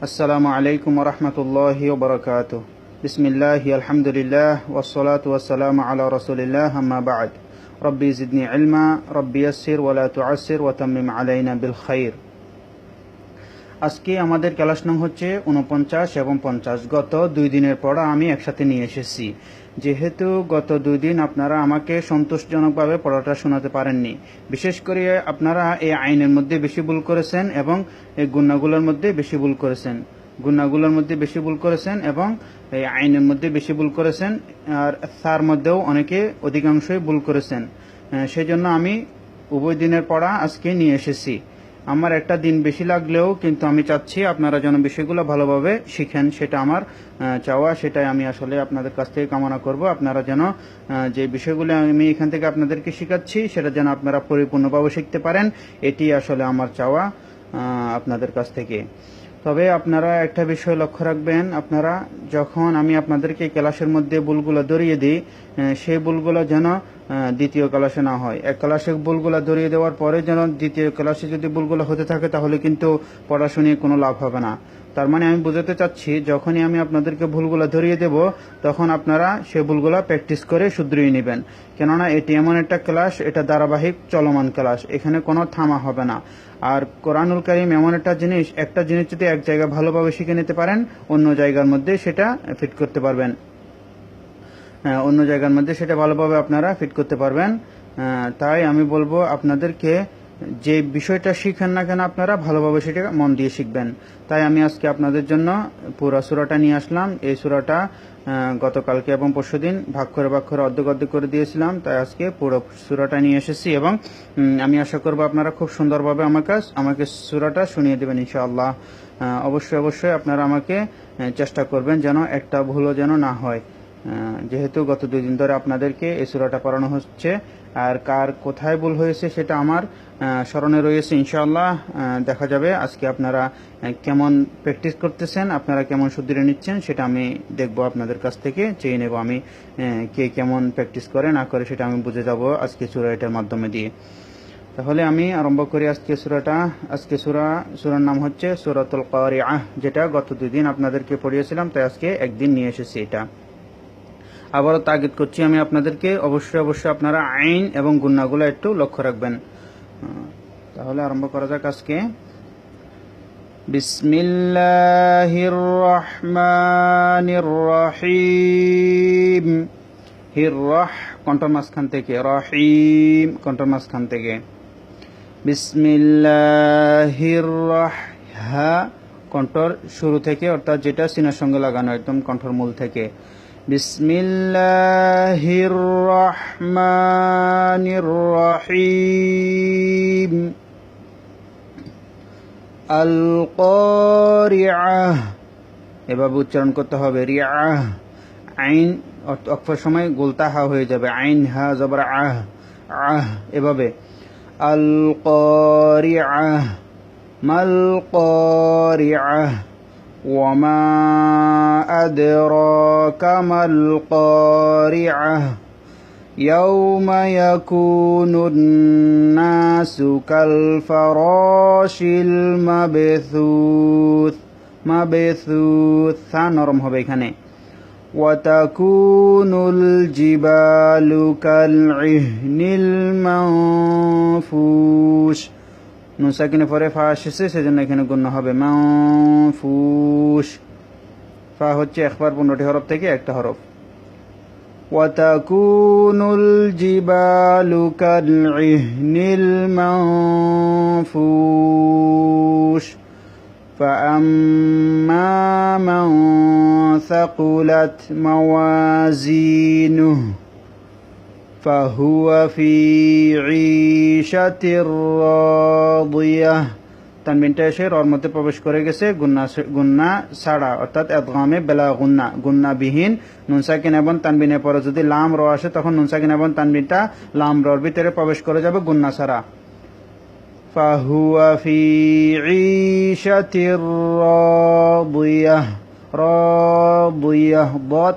السلام عليكم ورحمة الله وبركاته. بسم الله الحمد لله والصلاة والسلام على رسول الله أما بعد. ربي زدني علما ربي يسر ولا تعسر وتمم علينا بالخير. আজকে আমাদের ক্লাস নং হচ্ছে উনপঞ্চাশ এবং পঞ্চাশ। গত দুই দিনের পড়া আমি একসাথে নিয়ে এসেছি। যেহেতু গত দুই দিন আপনারা আমাকে সন্তোষজনকভাবে পড়াটা শোনাতে পারেননি। বিশেষ করে আপনারা এই আইনের মধ্যে বেশি ভুল করেছেন এবং এই গুণাগুলোর মধ্যে বেশি ভুল করেছেন। গুণাগুলোর মধ্যে বেশি ভুল করেছেন এবং এই আইনের মধ্যে বেশি ভুল করেছেন আর তার মধ্যেও অনেকে অধিকাংশই ভুল করেছেন। সেই জন্য আমি উভয় দিনের পড়া আজকে নিয়ে এসেছি। আমার একটা দিন বেশি লাগলেও কিন্তু আমি চাচ্ছি আপনারা যেন বিষয়গুলো ভালোভাবে শিখেন, সেটা আমার চাওয়া, সেটাই আমি আসলে আপনাদের কাছ থেকে কামনা করব। আপনারা যেন যে বিষয়গুলো আমি এখান থেকে আপনাদেরকে শেখাচ্ছি, সেটা যেন আপনারা পরিপূর্ণভাবে শিখতে পারেন, এটি আসলে আমার চাওয়া আপনাদের কাছ থেকে। তবে আপনারা একটা বিষয় লক্ষ্য রাখবেন, আপনারা যখন আমি আপনাদেরকে ক্লাসের মধ্যে বুলগুলো ধরিয়ে দিই সেই বুলগুলো যেন দ্বিতীয় ক্লাসে না হয়। এক ক্লাসে বুলগুলো ধরিয়ে দেওয়ার পরে যেন দ্বিতীয় ক্লাসে যদি বুলগুলো হতে থাকে তাহলে কিন্তু পড়াশুনিয়ে কোনো লাভ হবে না। তার মানে আমি বোঝাতে চাচ্ছি যখনই আমি আপনাদেরকে ভুলগুলো ধরিয়ে দেব তখন আপনারা সে ভুলগুলো প্র্যাকটিস করে শুধরিয়ে নেবেন। কেননা এটি এমন একটা ক্লাস এটা ধারাবাহিক চলমান ক্লাস এখানে কোনো থামা হবে না। আর কোরআনুল করিম এমন একটা জিনিস একটা জিনিস যদি এক জায়গায় ভালোভাবে শিখে নিতে পারেন অন্য জায়গার মধ্যে সেটা ফিট করতে পারবেন। হ্যাঁ, অন্য জায়গার মধ্যে সেটা ভালোভাবে আপনারা ফিট করতে পারবেন। তাই আমি বলব আপনাদেরকে যে বিষয়টা শিখেন না কেন আপনারা ভালোভাবে সেটা মন দিয়ে শিখবেন। তাই আমি আজকে আপনাদের জন্য পুরো সুরাটা নিয়ে আসলাম। এই সুরাটা গতকালকে এবং পরশুদিন ভাগ করে ভাগ করে অর্ধেক অর্ধেক করে দিয়েছিলাম। তাই আজকে পুরো সুরাটা নিয়ে এসেছি এবং আমি আশা করব আপনারা খুব সুন্দরভাবে আমাকে আমাকে সুরাটা শুনিয়ে দেবেন ইনশাআল্লাহ। অবশ্যই অবশ্যই আপনারা আমাকে চেষ্টা করবেন যেন একটা ভুলও যেন না হয়। যেহেতু গত দুই দিন ধরে আপনাদেরকে এই সুরাটা পড়ানো হচ্ছে, আর কার কোথায় ভুল হয়েছে সেটা আমার স্মরণে রয়েছে ইনশাআল্লাহ। দেখা যাবে আজকে আপনারা কেমন প্র্যাকটিস করতেছেন, আপনারা কেমন সুদৃঢ় নিচ্ছেন, সেটা আমি দেখব আপনাদের কাছ থেকে, চেয়ে নেব আমি কে কেমন প্র্যাকটিস করে, না করে, সেটা আমি বুঝে যাব আজকে সুরা এটার মাধ্যমে দিয়ে। তাহলে আমি আরম্ভ করি আজকে সুরাটা। আজকে সুরা, সুরার নাম হচ্ছে সুরাতুল কারিআহ, যেটা গত দুই দিন আপনাদেরকে পড়িয়েছিলাম, তাই আজকে একদিন নিয়ে এসেছি এটা। আবারও তাগিদ করছি আমি আপনাদেরকে। অবশ্যই অবশ্যই আপনারা আইন এবং গুন্নাগুলো একটু লক্ষ্য রাখবেন। তাহলে আরম্ভ করা যাক আজকে। বিসমিল্লাহির রহিম। হির রহ কণ্ঠর মাঝখান থেকে। রহিম, কণ্ঠর মাঝখান থেকে। বিসমিল্লাহির হা, কণ্ঠর শুরু থেকে, অর্থাৎ যেটা সিনার সঙ্গে লাগানো, একদম কণ্ঠর মূল থেকে। বিসমিল্লাহির রহমানির রহিম আল কারিআহ এভাবে উচ্চারণ করতে হবে রিআহ আইন অক্ষর সময় গোলতা হা হয়ে যাবে আইন হা জবর আহ আহ এভাবে আল কারিআহ মাল কারিআহ وما أدراك ما القارعة يوم يكون الناس كالفراش المبثوث مبثوث থা নরম হবে এখানে وتكون الجبال كالعهن المنفوش নুন সাকিনে পরে ফা এসেছে সেজন্য এখানে গণ্য হবে মাফুস ফা হচ্ছে একবার পনেরোটি হরফ থেকে একটা হরফ وتكون الجبال كالعهن المنفوش فأما من ثقلت موازينه فهو في عيشة راضية তানবিনটা এসে রর মধ্যে প্রবেশ করে গেছে। গুন্না গুন্না ছাড়া, অর্থাৎ এদগামে বেলা গুন্না গুন্না বিহীন নুনসাকিন এবং তানবিনের পরে যদি লাম র আসে, তখন নুনসাকিন এবং তানবিনটা লাম রর ভিতরে প্রবেশ করে যাবে গুন্না ছাড়া।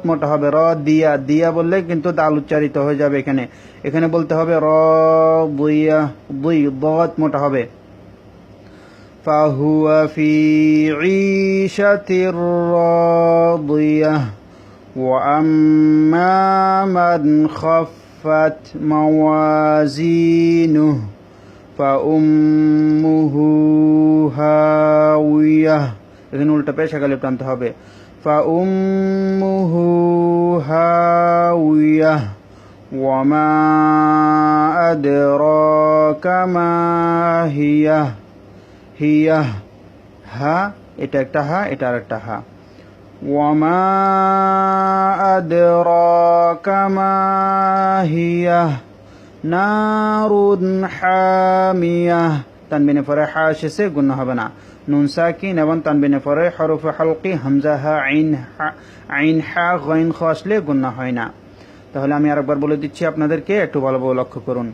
মোটা হবে র দিয়া। দিয়া বললে কিন্তু দাল উচ্চারিত হয়ে যাবে এখানে। এখানে বলতে হবে র বুই, বত মোটা হবে। فهو في عيشة راضية وأما من خفت موازينه فأمه هاوية এখানে উল্টা পেশা গালে টানতে হবে فأمه هاوية وما أدراك ما هي হিয়া, হা, এটা একটা হা, এটা আর একটা হা। ওয়ামা কামা হিয়া তানবিনে পরে হা গুণ হবে না। তানবিনে পরে হামজা, হা, আইন হা আইন, হা খ আসলে হয় না। তাহলে আমি আরেকবার বলে দিচ্ছি আপনাদেরকে, একটু ভালোভাবে লক্ষ্য করুন।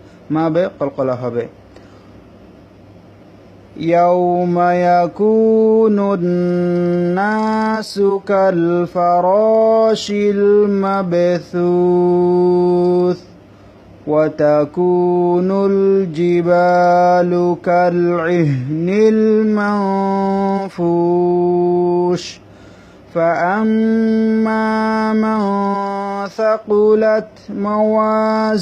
ما হবে। يوم يكون الناس كالفراش المبثوث وتكون الجبال كالعهن المنفوش فأما من ثقلت موازينه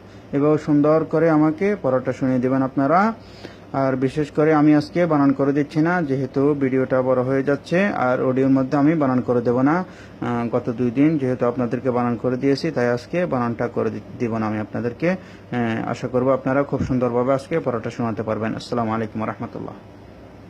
এবার সুন্দর করে আমাকে পরোটা শুনিয়ে দেবেন আপনারা। আর বিশেষ করে আমি আজকে বানান করে দিচ্ছি না, যেহেতু ভিডিওটা বড় হয়ে যাচ্ছে আর অডিওর মধ্যে আমি বানান করে দেব না। গত দুই দিন যেহেতু আপনাদেরকে বানান করে দিয়েছি, তাই আজকে বানানটা করে দিব না আমি আপনাদেরকে। আশা করব আপনারা খুব সুন্দরভাবে আজকে পরোটা শোনাতে পারবেন। আসসালামু আলাইকুম রহমতুল্লাহ।